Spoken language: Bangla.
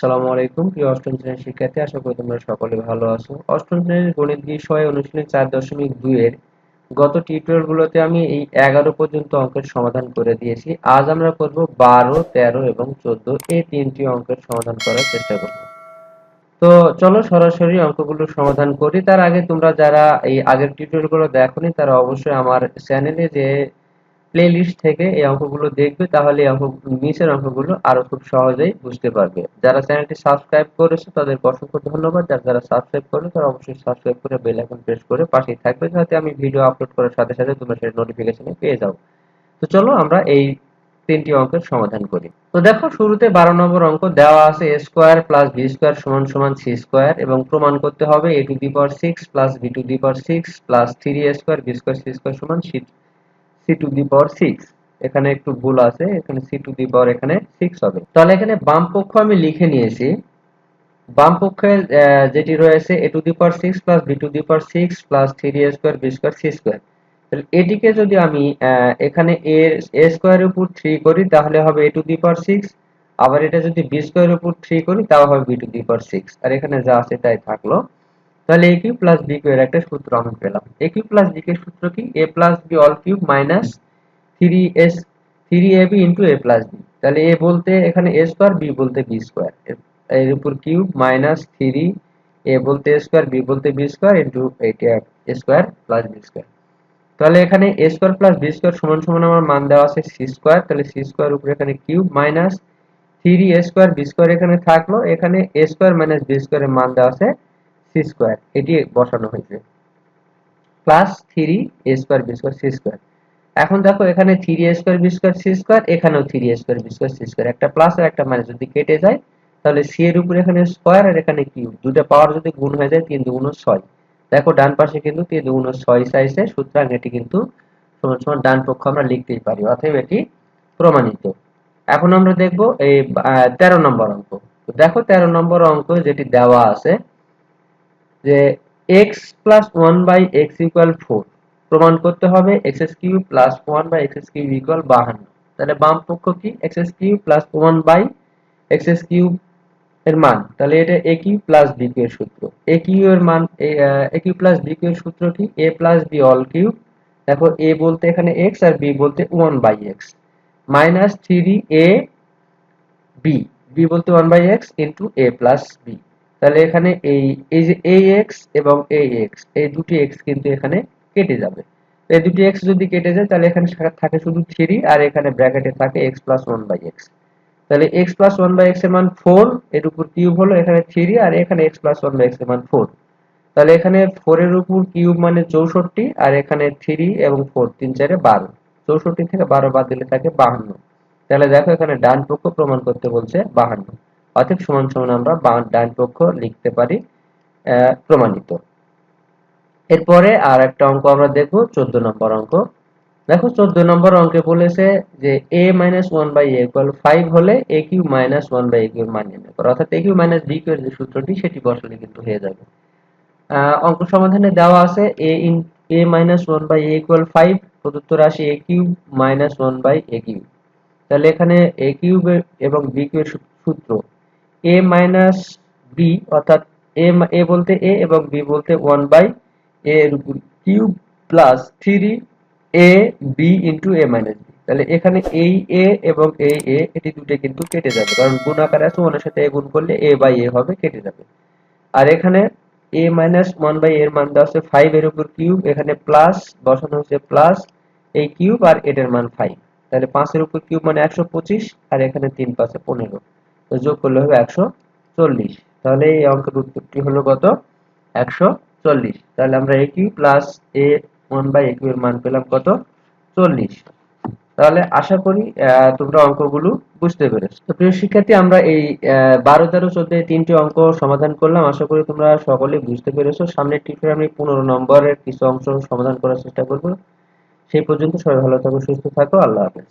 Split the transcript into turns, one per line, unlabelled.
আসসালামু আলাইকুম। প্রিয় অষ্টম শ্রেণির শিক্ষার্থী, আশা করি তোমরা সকলে ভালো আছো। অষ্টম শ্রেণির গণিত বিষয় অনুশীলনী চার দশমিক দুই এর গত টিউটোরিয়াল গুলোতে আমি এই এগারো পর্যন্ত অঙ্কের সমাধান করে দিয়েছি। আজ আমরা করব বারো, তেরো এবং চোদ্দ। এই তিনটি অঙ্কের সমাধান করার চেষ্টা করব। তো চলো সরাসরি অঙ্কগুলো সমাধান করি। তার আগে তোমরা যারা এই আগের টিউটোরিয়ালগুলো দেখোনি, তারা অবশ্যই আমার চ্যানেলে যে প্লেলিস্ট থেকে এই অঙ্কগুলো দেখবে, তাহলে এই অঙ্ক নিচের অঙ্কগুলো আরও খুব সহজেই বুঝতে পারবে। যারা চ্যানেলটি সাবস্ক্রাইব করেছে, তাদেরকে অসংখ্য ধন্যবাদ। যারা যারা সাবস্ক্রাইব করবে তারা অবশ্যই সাবস্ক্রাইব করে বেল আইকন প্রেস করে পাশেই থাকবে, যাতে আমি ভিডিও আপলোড করার সাথে সাথে তোমরা সেই নোটিফিকেশনে পেয়ে যাও। তো চলো আমরা এই তিনটি অঙ্কের সমাধান করি। তো দেখো, শুরুতে বারো নম্বর অঙ্ক দেওয়া আছে A square plus B square সমান সমান সি স্কোয়ার এবং প্রমাণ করতে হবে A to the power six plus B to the power six plus three A square B square C square সমান C C to the power six এখানে একটু ভুল আছে, এখানে সি টু দি পাওয়ার এখানে সিক্স হবে। তাহলে এখানে বাম পক্ষ আমি লিখে নিয়েছি। বাম পক্ষে যেটি রয়েছে A to the power six plus B to the power six plus three A square B square C square এটিকে যদি আমি এখানে এর এ স্কোয়ারের উপর থ্রি করি, তাহলে হবে A to the power six আবার এটা যদি বি স্কোয়ারের উপর থ্রি করি, তাও হবে B to the power six আর এখানে যা আছে তাই থাকল। তাহলে A cube plus B Q এর একটা সূত্র আমি পেলাম। এ কিউব প্লাস বি এর সূত্র কি? A plus B all cube minus three S three A B into A plus B তাহলে এ বলতে এখানে এ স্কোয়ার বি বলতে বি স্কোয়ার এর উপর কিউব মাইনাস থ্রি এ বলতে এ স্কোয়ার বি বলতে B square into A square plus B square তাহলে এখানে A square plus B square সমান সমান আমার মান দেওয়া আছে সি স্কোয়ার তাহলে সি স্কোয়ার উপরে এখানে cube minus three A square B square এখানে থাকল। এখানে এ স্কোয়ার মাইনাস বি স্কোয়ারের মান দেওয়া আছে সি স্কোয়ার এটি বসানো হয়েছে। Plus three A square B square C square এখন দেখো এখানে three A square B square C square এখানেও three A square B square C square একটা প্লাস আর একটা মাইনাস যদি কেটে যায়, তাহলে সি এর উপরে এখানে স্কোয়ার আর এখানে কিউব দুটো পাওয়ার যদি গুণ হয়ে যায়, তিন দুগুণ ছয়। দেখো ডান পাশে কিন্তু তিন দুগুণ ছয় সাইজে সুতরাং এটি কিন্তু সমান সমান ডান পক্ষ আমরা লিখতেই পারি, অতএব এটি প্রমাণিত। এখন আমরা দেখব এই তেরো নম্বর অঙ্ক। দেখো তেরো নম্বর অঙ্ক যেটি দেওয়া আছে যে x plus one by X equal four প্রমাণ করতে হবে X S Q plus one by X S Q equal বাহান্ন। তাহলে বাম পক্ষ কি? X S Q plus one by X S Q এর মান। তাহলে এটা A Q plus B Q এর সূত্র। এ কিউ এর মান, A Q plus B Q এর সূত্র কি? A plus B all Q. দেখো এ বলতে এখানে এক্স আর বি বলতে one by x minus three a b b বলতে one by x into a plus b তাহলে এখানে এই এই যে এ এক্স এবং এ এক্স এই দুটি এক্স কিন্তু এখানে কেটে যাবে। এই দুটি এক্স যদি কেটে যায়, তাহলে এখানে থাকে শুধু থ্রি, আর এখানে ব্র্যাকেটে থাকে x plus one by x তাহলে এক্স প্লাস ওয়ান বাই এক্সের মান ফোর এর উপর কিউব হলো এখানে থ্রি, আর এখানে এক্স প্লাস ওয়ান বাই এক্সের মান ফোর তাহলে এখানে ফোর এর উপর কিউব মানে চৌষট্টি, আর এখানে থ্রি এবং ফোর তিন, চারে বারো। চৌষট্টি থেকে বারো বাদ দিলে থাকে বাহান্ন। তাহলে দেখো এখানে ডান পক্ষ প্রমাণ করতে বলছে বাহান্ন। অতএব সমান সমান আমরা ডান পক্ষ লিখতে পারি প্রমাণিত। এরপরে আর একটা অঙ্ক আমরা দেখব, চোদ্দ নম্বর অঙ্ক। দেখো, চোদ্দ নম্বর অঙ্কে বলেছে যে a minus one by equal five হলে a cube minus one by a মান নির্ণয় করো। অর্থাৎ a cube minus b cube যে সূত্রটি, সেটি বসালে কিন্তু হয়ে যাবে। অঙ্ক সমাধানে দেওয়া আছে a in a minus one by equal five প্রদত্ত রাশি a cube minus one by a cube তাহলে এখানে এ কিউব এবং বি কিউ এর সূত্র এ মাইনাস বি অর্থাৎ এ এ বলতে এ এবং বি বলতে one by a cube plus three a b into a minus b তাহলে এখানে এই এ এবং এই এ এটি দুটো কিন্তু কেটে যাবে। কারণ গুণ আকারে আছে, ওনার সাথে এ গুণ করলে এ বাই এ হবে, কেটে যাবে। আর এখানে এ মাইনাস ওয়ান বাই এর মান দেওয়া আছে ফাইভ এর উপর কিউব এখানে প্লাস বসানো হচ্ছে প্লাস এই কিউব আর এটার মান ফাইভ তাহলে পাঁচের উপর কিউব মানে একশো পঁচিশ, আর এখানে তিন পাঁচে পনেরো। তো যোগ করলে হবে একশো চল্লিশ। তাহলে এই অঙ্কের উত্তরটি হলো কত? একশো চল্লিশ। তাহলে আমরা a cube plus a one by a cube এর মান পেলাম কত? চল্লিশ। তাহলে আশা করি তোমরা অঙ্কগুলো বুঝতে পেরেছ। তো প্রিয় শিক্ষার্থী, আমরা এই বারো, তেরো, চোদ্দ তিনটি অঙ্ক সমাধান করলাম। আশা করি তোমরা সকলে বুঝতে পেরেছ। সামনের টিপে আমি পনেরো নম্বরের কিছু অংশ সমাধান করার চেষ্টা করব। সেই পর্যন্ত সবাই ভালো থাকো, সুস্থ থাকো। আল্লাহ হাফেজ।